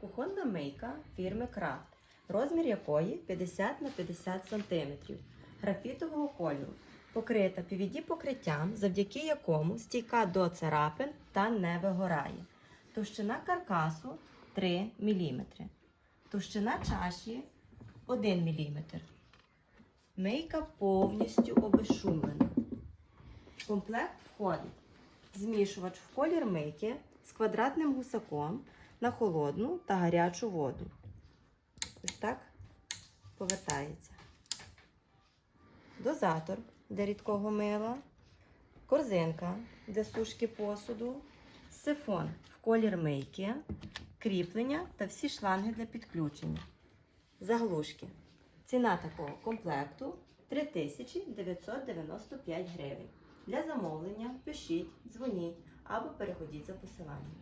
Кухонна мийка фірми Крафт, розмір якої 50 на 50 см, графітового кольору, покрита PVD покриттям, завдяки якому стійка до царапин та не вигорає. Товщина каркасу 3 мм. Товщина чаші 1 мм. Мийка повністю обезшумлена. Комплект входить змішувач в колір мийки з квадратним гусаком на холодну та гарячу воду. Ось так повертається. Дозатор для рідкого мила, корзинка для сушки посуду, сифон в колір мийки, кріплення та всі шланги для підключення. Заглушки. Ціна такого комплекту 3995 гривень. Для замовлення пишіть, дзвоніть або переходіть за посиланням.